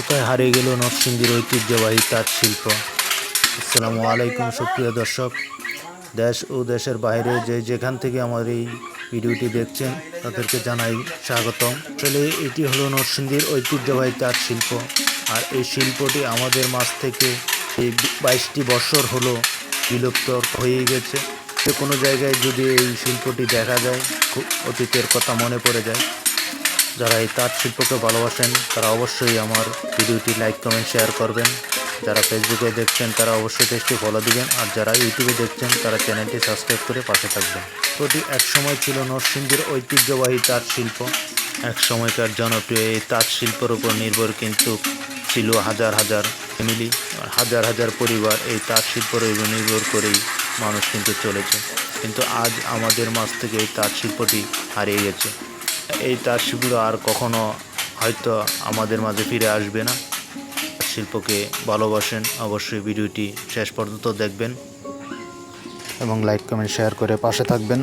কোথায় হারিয়ে গেল নরসিংদীর ঐতিহ্যবাহী তাঁত শিল্প? আসসালামু আলাইকুম, সুপ্রিয় দর্শক। দেশ ও দেশের বাইরে যে যেখান থেকে আমার এই ভিডিওটি দেখছেন, তাদেরকে জানাই স্বাগতম। আসলে এটি হলো নরসিংদীর ঐতিহ্যবাহী তাঁত শিল্প। আর এই শিল্পটি আমাদের মাঝ থেকে এই বাইশটি বছর হলো বিলুপ্ত হয়ে গেছে। যে কোনো জায়গায় যদি এই শিল্পটি দেখা যায়, খুব অতীতের কথা মনে পড়ে যায়। যারা এই তাঁত শিল্পকে ভালোবাসেন, তারা অবশ্যই আমার ভিডিওটি লাইক কমেন্ট শেয়ার করবেন। যারা ফেসবুকে দেখছেন, তারা অবশ্যই পেজটি ফলো দিবেন। আর যারা ইউটিউবে দেখছেন, তারা চ্যানেলটি সাবস্ক্রাইব করে পাশে থাকবেন। প্রতি এক সময় ছিল নরসিংদীর ঐতিহ্যবাহী তাঁত শিল্প। এক সময়কার জনপ্রিয় এই তাঁত শিল্পের উপর নির্ভর কিন্তু ছিল হাজার হাজার ফ্যামিলি। হাজার হাজার পরিবার এই তাঁত শিল্পের উপর নির্ভর করেই মানুষ কিন্তু চলেছে। কিন্তু আজ আমাদের মাঝ থেকে এই তাঁত শিল্পটি হারিয়ে গেছে। এই তাসগুলো আর কখনো হয়তো আমাদের মাঝে ফিরে আসবে না। শিল্পকে ভালোবাসেন, অবশ্যই ভিডিওটি শেষ পর্যন্ত দেখবেন। এবং লাইক কমেন্ট শেয়ার করে পাশে থাকবেন।